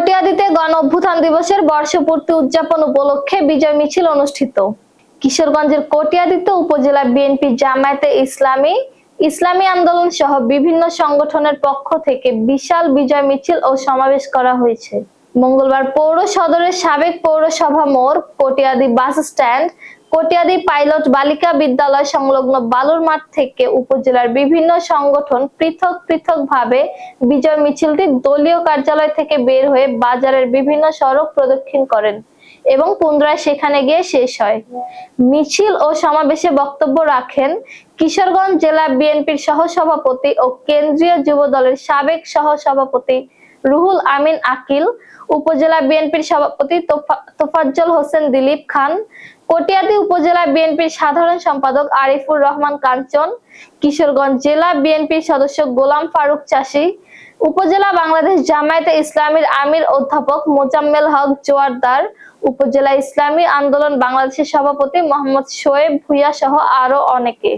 কটিয়াদিতে গণ অভ্যুত্থান দিবসের বর্ষপূর্তি উদযাপন উপলক্ষে বিজয় মিছিল অনুষ্ঠিত। কিশোরগঞ্জের কটিয়াদিতে উপজেলা বিএনপি জামায়াতে ইসলামী ইসলামী আন্দোলন সহ বিভিন্ন সংগঠনের পক্ষ থেকে বিশাল বিজয় মিছিল ও সমাবেশ করা হয়েছে। মঙ্গলবার পৌর সদরের সাবেক পৌরসভা মোড় কটিয়াদি বাস স্ট্যান্ড কটিয়াদি পাইলট বালিকা বিদ্যালয় সংলগ্ন বালুর মাঠ থেকে উপজেলার বিভিন্ন সংগঠন পৃথক পৃথক ভাবে বিজয় মিছিলটি দলীয় কার্যালয় থেকে বের হয়ে বাজারের বিভিন্ন সড়ক প্রদক্ষিণ করেন এবং পুনরায় সেখানে গিয়ে শেষ হয়। মিছিল ও সমাবেশে বক্তব্য রাখেন কিশোরগঞ্জ জেলা বিএনপির সহসভাপতি ও কেন্দ্রীয় যুব দলের সাবেক সহসভাপতি রুহুল আমিন আকিল, উপজেলা বিএনপির সভাপতি তোফাজ্জল হোসেন দিলীপ খান, কটিয়াদি উপজেলা বিএনপির সাধারণ সম্পাদক আরিফুর রহমান কাঞ্চন, কিশোরগঞ্জ জেলা বিএনপির সদস্য গোলাম ফারুক চাষী, উপজেলা বাংলাদেশ জামায়াতে ইসলামীর আমির অধ্যাপক মোজাম্মেল হক জোয়ারদার, উপজেলা ইসলামী আন্দোলন বাংলাদেশের সভাপতি মোহাম্মদ শোয়েব ভুইয়া সহ আরও অনেকে।